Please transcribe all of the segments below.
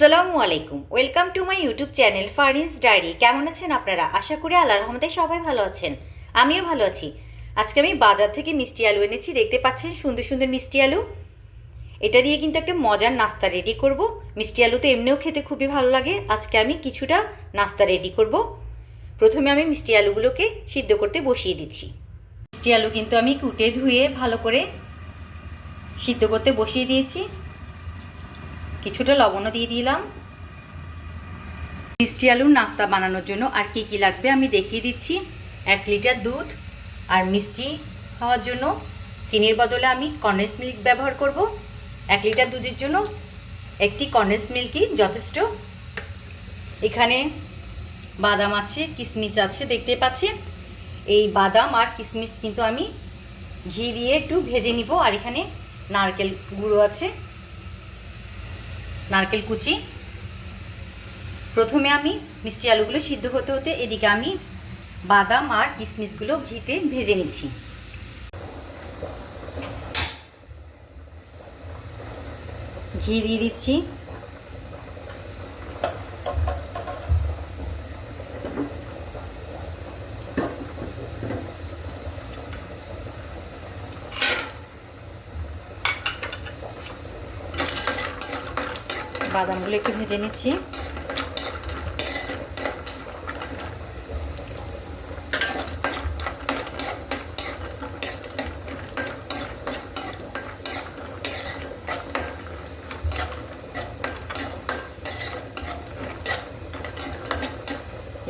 আসসালামু আলাইকুম। Welcome to my YouTube channel Farin's diary কেমন আছেন আপনারা? আশা করি আল্লাহ রহমতে সবাই ভালো আছেন। আমিও ভালো আছি। আজকে আমি বাজার থেকে মিষ্টি আলু এনেছি। দেখতে পাচ্ছেন সুন্দর সুন্দর মিষ্টি আলু। এটা দিয়ে কিন্তু একটা মজার নাস্তা রেডি করব। মিষ্টি আলু তো এমনিও খেতে খুবই ভালো লাগে। আজকে আমি কিছুটা নাস্তা রেডি করব। প্রথমে আমি মিষ্টি আলুগুলোকে সিদ্ধ করতে বসিয়ে দিচ্ছি। মিষ্টি আলু কিন্তু আমি কুটে ধুয়ে ভালো করে সিদ্ধ করতে বসিয়ে দিয়েছি। কিছুটা লবণও দিয়ে দিলাম। মিষ্টি আলুর নাস্তা বানানোর জন্য আর কি কি লাগবে আমি দেখিয়ে দিচ্ছি। এক লিটার দুধ আর মিষ্টি খাওয়ার জন্য। চিনির বদলে আমি কন্ডেন্স মিল্ক ব্যবহার করব। এক লিটার দুধের জন্য একটি কন্ডেন্স মিল্কই যথেষ্ট। এখানে বাদাম আছে কিশমিশ আছে, দেখতে পাচ্ছেন এই বাদাম আর কিশমিশ কিন্তু আমি ঘি দিয়ে একটু ভেজে নিব। আর এখানে নারকেল গুঁড়ো আছে। নারকেল কুচি। প্রথমে আমি মিষ্টি আলুগুলো সিদ্ধ হতে হতে এদিকে আমি বাদাম আর কিশমিশগুলো ঘিতে ভেজে নিচ্ছি। ঘি দিয়ে দিচ্ছি। বাদামগুলো একটু ভেজে নিচ্ছি।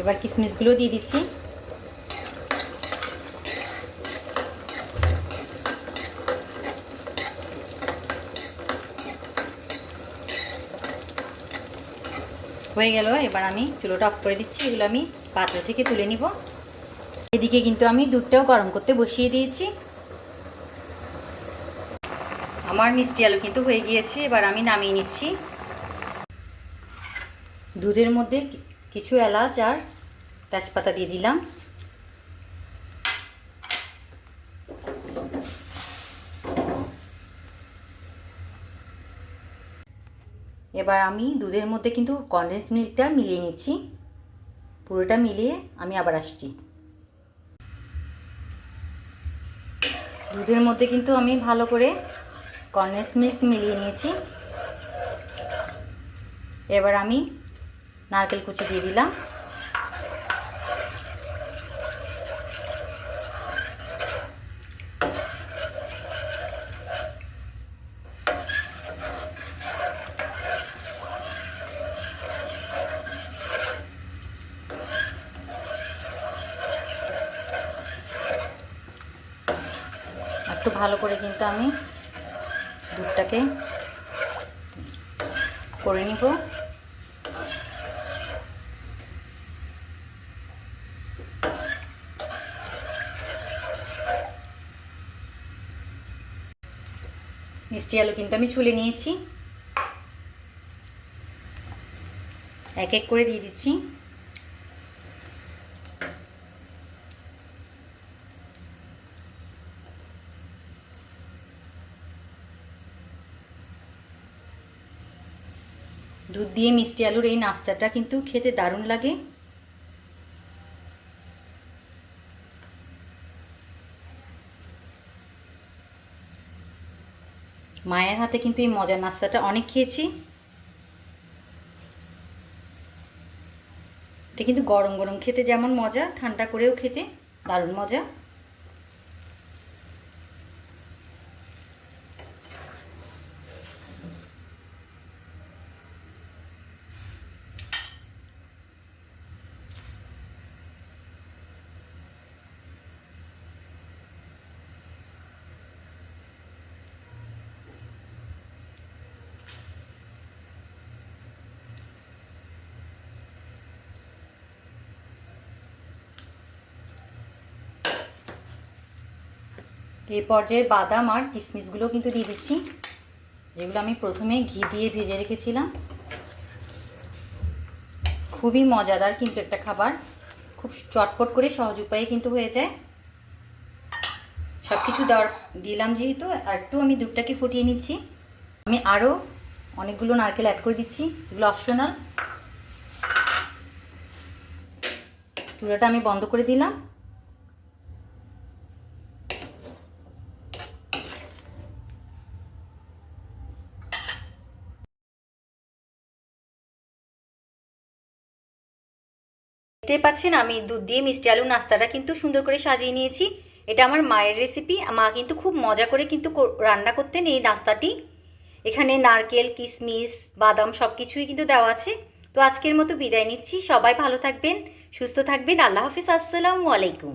এবার কিশমিশগুলো দিয়ে দিচ্ছি। হয়ে গেল, এবার আমি চুলোটা অফ করে দিচ্ছি, এগুলো আমি পাত্র থেকে তুলে নিব। এদিকে কিন্তু আমি দুধটাও গরম করতে বসিয়ে দিয়েছি। আমার মিষ্টি আলু কিন্তু হয়ে গিয়েছে, এবার আমি নামিয়ে নিচ্ছি। দুধের মধ্যে কিছু এলাচ আর তেজপাতা দিয়ে দিলাম। এবার আমি দুধের মধ্যে কিন্তু কনডেন্স মিল্কটা মিলিয়ে নিচ্ছি। পুরোটা মিলিয়ে আমি আবার আসছি। দুধের মধ্যে কিন্তু আমি ভালো করে কনডেন্স মিল্ক মিলিয়ে নিয়েছি। এবার আমি নারকেল কুচি দিয়ে দিলাম। একটু ভালো করে কিন্তু আমি দুধটাকে করে নিব। মিষ্টি আলু কিন্তু আমি ছুলে নিয়েছি। এক এক করে দিয়ে দিচ্ছি। দুধ দিয়ে মিষ্টি আলুর এই নাস্তাটা কিন্তু খেতে দারুণ লাগে। মায়ের হাতে কিন্তু এই মজার নাস্তাটা অনেক খেয়েছি। এটা কিন্তু গরম গরম খেতে যেমন মজা, ঠান্ডা করেও খেতে দারুণ মজা। এই পর্যায়ে বাদাম আর কিশমিশগুলো কিন্তু দিয়ে দিচ্ছি, যেগুলো আমি প্রথমে ঘি দিয়ে ভেজে রেখেছিলাম। খুবই মজাদার কিন্তু একটা খাবার। খুব চটপট করে সহজ উপায়ে কিন্তু হয়ে যায় সব কিছু দেওয়ার দিলাম যেহেতু, আর একটু আমি দুধটাকে ফুটিয়ে নিচ্ছি। আমি আরও অনেকগুলো নারকেল অ্যাড করে দিচ্ছি, এগুলো অপশনাল চুলাটা আমি বন্ধ করে দিলাম। দেখতে পাচ্ছেন, আমি দুধ দিয়ে মিষ্টি আলু নাস্তাটা কিন্তু সুন্দর করে সাজিয়ে নিয়েছি। এটা আমার মায়ের রেসিপি মা কিন্তু খুব মজা করে কিন্তু রান্না করতেন এই নাস্তাটি। এখানে নারকেল কিশমিশ বাদাম সব কিছুই কিন্তু দেওয়া আছে। তো আজকের মতো বিদায় নিচ্ছি, সবাই ভালো থাকবেন, সুস্থ থাকবেন, আল্লাহ হাফিজ, আসসালামু আলাইকুম।